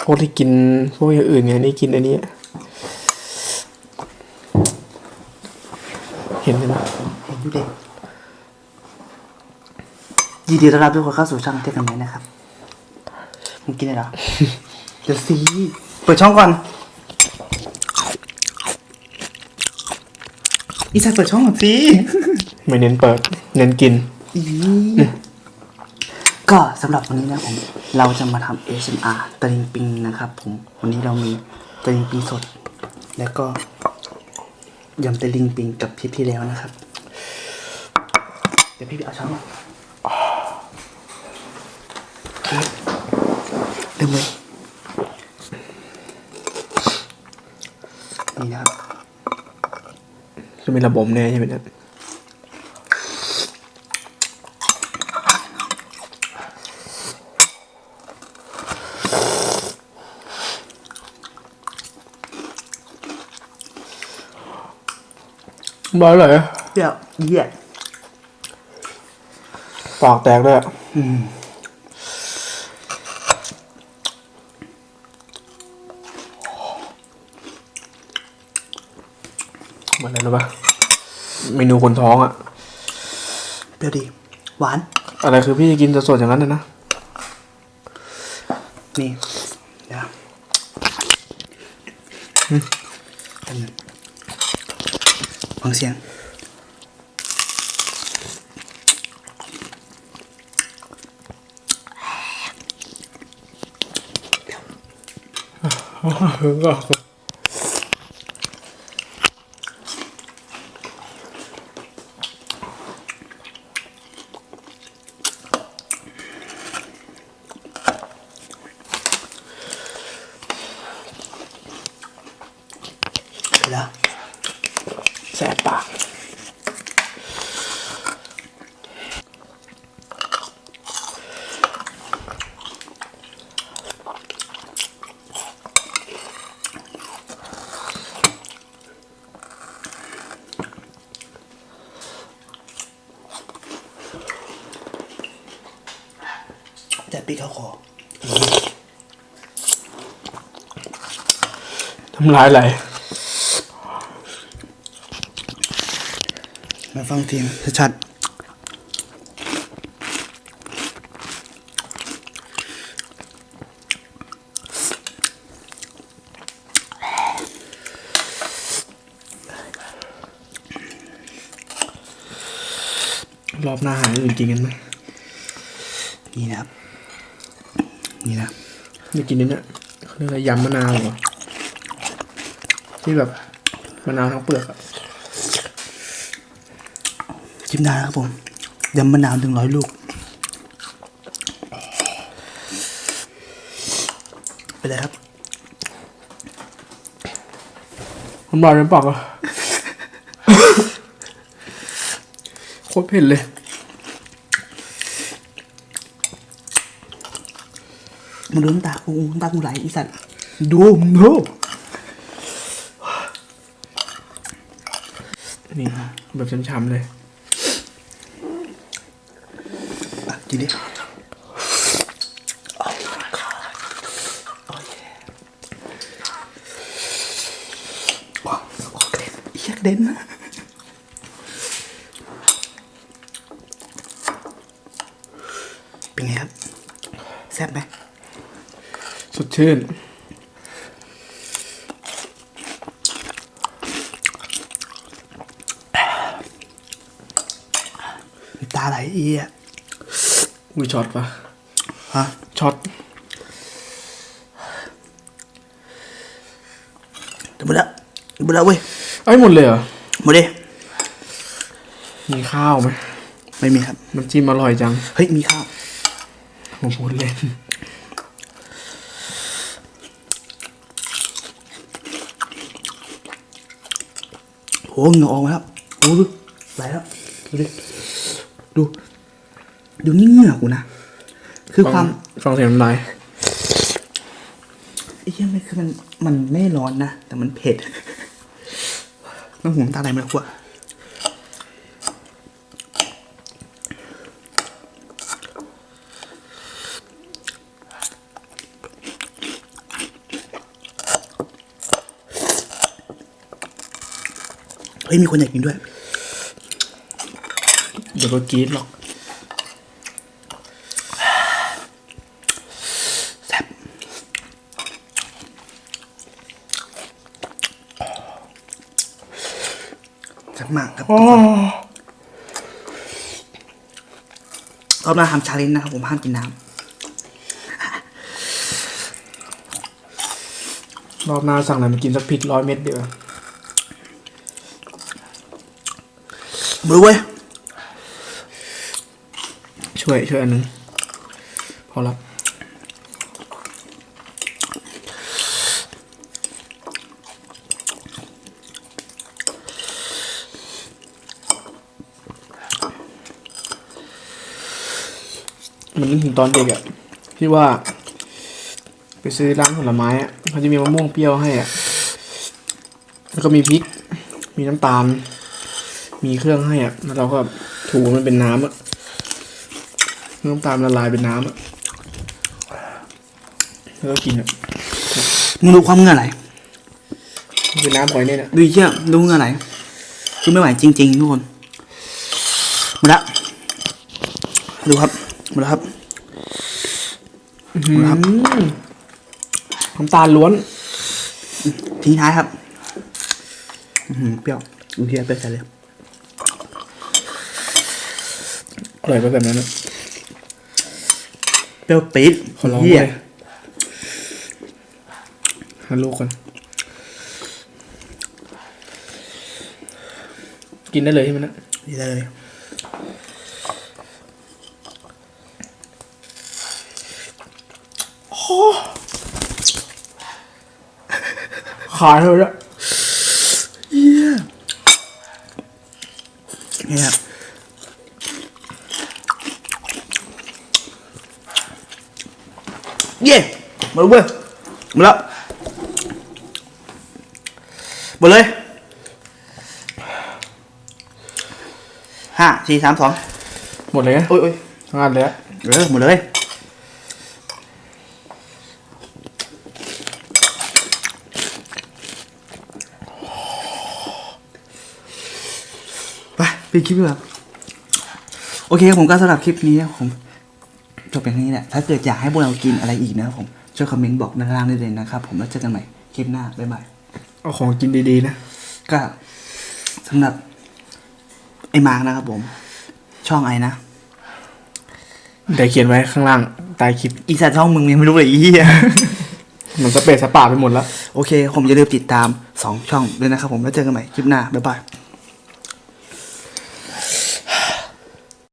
พวกที่กินพวกอย่างอื่นไงนี่กินอันนี้ เห็นไหมเห็นอยู่เด็กยินดีต้อนรับทุกคนเข้าสู่ช่องเต้กันไหมนะครับมึงกินได้เหรอ เดี๋ยวสิเปิดช่องก่อน อีสัตว์เปิดช่องก่อนสิไม่เน้นเปิด เน้นกิน อี ก็สำหรับวันนี้นะผมเราจะมาทำ ASMR ตะลิงปิงนะครับผมวันนี้เรามีตะลิงปิงสด แล้วก็ยำตะลิงปิงกับทริปที่แล้วนะครับ เดี๋ยวพี่ไปเอาช้อนมาโอเคเริ่มเลยนี่นะครับจะมีระบบแน่ใช่ไหมเนี่ย บ้าเลยเดี๋ยวเยี่ยปากแตกเลยอะอืมเหมือนอะไรรู้ปะเมนูคนท้องอะเปรี้ยวดี หวาน อะไรคือพี่จะกินสดๆอย่างนั้นนะนะนี่เดี๋ยวอันนั้ นฟังเสียงแล้วแสบปาก แต่ปีกเขาคอ ทำลายไหล มาฟังเสียงชัดรอบหน้าหาอื่นกินกันไหมนี่นะครับ นี่นะนี่กินนี่เนี่ยเขาเรียกอะไรยำมะนาวเหรอที่แบบมะนาวทั้งเปลือกอะ จิ้มได้นะครับผมยำมะนาวหนึ่งร้อยลูก ไปเลยครับมันบาดในปากอะ โคตรเผ็ดเลยมึงดูน้ำตากูน้ำตากูไหลอีสัตว์ดูมึงดูนี่แบบช้ำๆเลย อะ กินดิว้าวโอเคเอียกระเด่นนะเป็นไงครับ แซ่บไหมสดชื่นน้ำตาไหลเอีย อุ้ยช็อตปะฮะช็อตเดี๋ยวหมดแล้วเดี๋ยวหมดแล้วเว้ยไอ้ยหมดเลยเหรอ หมดดิมีข้าวไหมไม่มีครับ น้ำจิ้มอร่อยจังเฮ้ย มีข้าว ผมพูดเล่น โหเหงื่อออกมาแล้วโอ้ดูไหลแล้ว ดูดิดู ดี๋ยวนี้เหงื่อกูนะ คือความฟังเสียงน้ำไายไอ้เหี้ยม่คือมันมันไม่ร้อนนะ แต่มันเผ็ดน้ำหูน้ำตาไหลมาขวดเฮ้ยมีคนอยากกินด้วย เดี๋ยวก็กินหรอก แซ่บมากครับรอบหน้าทำชาเลนจ์นะครับผมห้ามกินน้รอบหน้าสั่งอะไรมากินสักพริกร้อยเม็ดเดียวาำมาดูเว้ย ช่วยช่วยอันนึงพอละ มันนึกถึงตอนเด็กอะที่ว่า ไปซื้อร้านผลไม้อะเขาจะมีมะม่วงเปรี้ยวให้อะแล้วก็มีพริก มีน้ำตาล มีเครื่องให้อะแล้วเราก็ถูมันเป็นน้ำอะน้ำตาลละลายเป็นน้ำอะแล้วก็กินอะมึงดูความเหงื่อไหลมันเป็นน้ำหอยเนี่ยนะดูเชี่ยดูเหงื่อไหลคือไม่ไหวจริง ๆ ทุกคนหมาละดูครับห มาแล้วครับครับอืมน้ำตาลล้วนทิ้งท้ายครับอื้อหือเปรี้ยวดูเชี่ยเป็นใจเลยอร่อยไปแบบนั้นนะเปรี้ยวปี๊ดขอลองเหี้ยเลยหาลูกก่อนกินได้เลยใช่ไหมนะนี่เลย ขายเลยอะนี่ครับเย้หมาแล้วเว้ยหมาแล้วหมดเลยห้าสี่สามสองหมดเลยนะโอ้ยโอ้ยทั้งอันเลยอะเออหมดเลย ไปไปคลิปดีกว่าโอเคครับผมก็สำหรับคลิปนี้นะครับผมจบเป็นแค่นี้แหละถ้าเกิดอยากให้พวกเรากินอะไรอีกนะครับผมช่วยคอมเมนต์บอกด้านล่างได้เลยนะครับ ผมแล้วเจอกันใหม่คลิปหน้าบ๊ายบายเอาของกินดีๆนะก็สำหรับไอ้มาร์กนะครับผม ช่องไอ้นะเดี๋ยวเขียนไว้ข้างล่างใต้คลิปอีสัตว์ช่องมึงยังไม่รู้เลยอีเหี้ย มันสเปซสปาไปหมดแล้ว โอเค ผมอย่าลืมติดตาม 2 ช่องด้วยนะครับผมแล้วเจอกันใหม่คลิปหน้า บ๊ายบาย